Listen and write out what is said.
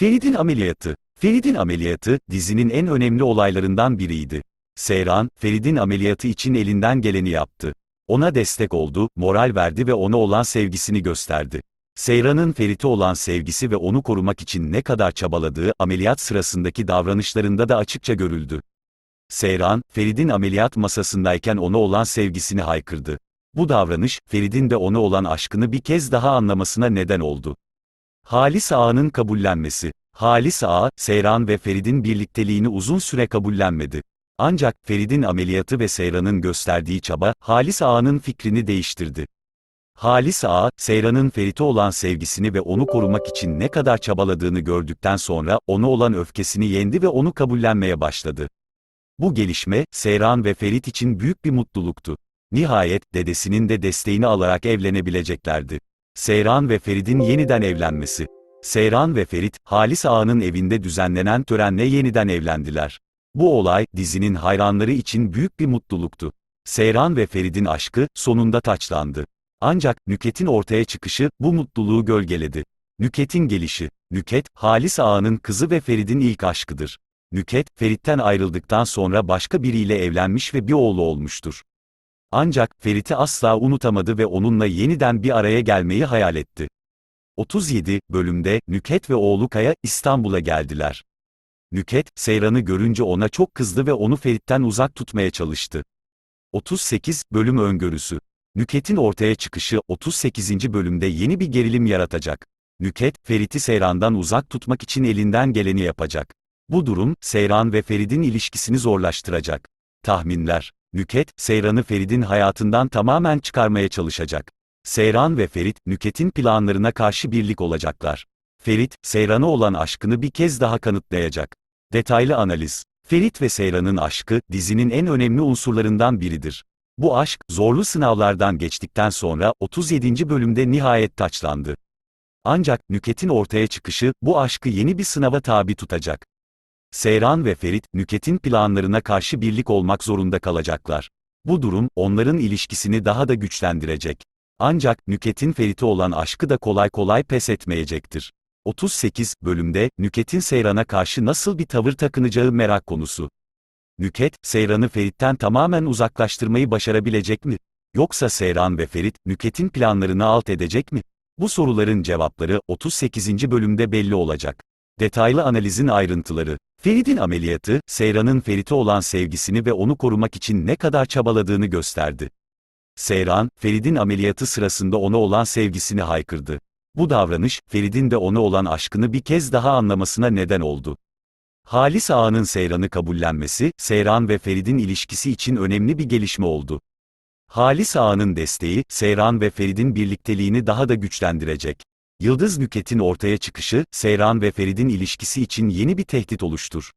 Ferit'in ameliyatı. Ferit'in ameliyatı, dizinin en önemli olaylarından biriydi. Seyran, Ferit'in ameliyatı için elinden geleni yaptı. Ona destek oldu, moral verdi ve ona olan sevgisini gösterdi. Seyran'ın Ferit'e olan sevgisi ve onu korumak için ne kadar çabaladığı ameliyat sırasındaki davranışlarında da açıkça görüldü. Seyran, Ferit'in ameliyat masasındayken ona olan sevgisini haykırdı. Bu davranış, Ferit'in de ona olan aşkını bir kez daha anlamasına neden oldu. Halis Ağa'nın kabullenmesi. Halis Ağa, Seyran ve Ferit'in birlikteliğini uzun süre kabullenmedi. Ancak, Ferit'in ameliyatı ve Seyran'ın gösterdiği çaba, Halis Ağa'nın fikrini değiştirdi. Halis Ağa, Seyran'ın Ferit'e olan sevgisini ve onu korumak için ne kadar çabaladığını gördükten sonra, ona olan öfkesini yendi ve onu kabullenmeye başladı. Bu gelişme, Seyran ve Ferit için büyük bir mutluluktu. Nihayet, dedesinin de desteğini alarak evlenebileceklerdi. Seyran ve Ferit'in yeniden evlenmesi. Seyran ve Ferit, Halis Ağa'nın evinde düzenlenen törenle yeniden evlendiler. Bu olay, dizinin hayranları için büyük bir mutluluktu. Seyran ve Ferit'in aşkı, sonunda taçlandı. Ancak, Nüket'in ortaya çıkışı, bu mutluluğu gölgeledi. Nüket'in gelişi. Nüket, Halis Ağa'nın kızı ve Ferit'in ilk aşkıdır. Nüket, Ferit'ten ayrıldıktan sonra başka biriyle evlenmiş ve bir oğlu olmuştur. Ancak, Ferit'i asla unutamadı ve onunla yeniden bir araya gelmeyi hayal etti. 37 bölümde, Nüket ve oğlu Kaya, İstanbul'a geldiler. Nüket, Seyran'ı görünce ona çok kızdı ve onu Ferit'ten uzak tutmaya çalıştı. 38 bölüm öngörüsü. Nüket'in ortaya çıkışı, 38. bölümde yeni bir gerilim yaratacak. Nüket, Ferit'i Seyran'dan uzak tutmak için elinden geleni yapacak. Bu durum, Seyran ve Ferit'in ilişkisini zorlaştıracak. Tahminler. Nüket, Seyran'ı Ferit'in hayatından tamamen çıkarmaya çalışacak. Seyran ve Ferit, Nüket'in planlarına karşı birlik olacaklar. Ferit, Seyran'a olan aşkını bir kez daha kanıtlayacak. Detaylı analiz. Ferit ve Seyran'ın aşkı, dizinin en önemli unsurlarından biridir. Bu aşk, zorlu sınavlardan geçtikten sonra, 37. bölümde nihayet taçlandı. Ancak, Nüket'in ortaya çıkışı, bu aşkı yeni bir sınava tabi tutacak. Seyran ve Ferit, Nüket'in planlarına karşı birlik olmak zorunda kalacaklar. Bu durum, onların ilişkisini daha da güçlendirecek. Ancak, Nüket'in Ferit'e olan aşkı da kolay kolay pes etmeyecektir. 38 bölümde, Nüket'in Seyran'a karşı nasıl bir tavır takınacağı merak konusu. Nüket, Seyran'ı Ferit'ten tamamen uzaklaştırmayı başarabilecek mi? Yoksa Seyran ve Ferit, Nüket'in planlarını alt edecek mi? Bu soruların cevapları, 38. bölümde belli olacak. Detaylı analizin ayrıntıları. Ferit'in ameliyatı, Seyran'ın Ferit'e olan sevgisini ve onu korumak için ne kadar çabaladığını gösterdi. Seyran, Ferit'in ameliyatı sırasında ona olan sevgisini haykırdı. Bu davranış, Ferit'in de ona olan aşkını bir kez daha anlamasına neden oldu. Halis Ağa'nın Seyran'ı kabullenmesi, Seyran ve Ferit'in ilişkisi için önemli bir gelişme oldu. Halis Ağa'nın desteği, Seyran ve Ferit'in birlikteliğini daha da güçlendirecek. Yıldız Nüket'in ortaya çıkışı, Seyran ve Ferit'in ilişkisi için yeni bir tehdit oluştur.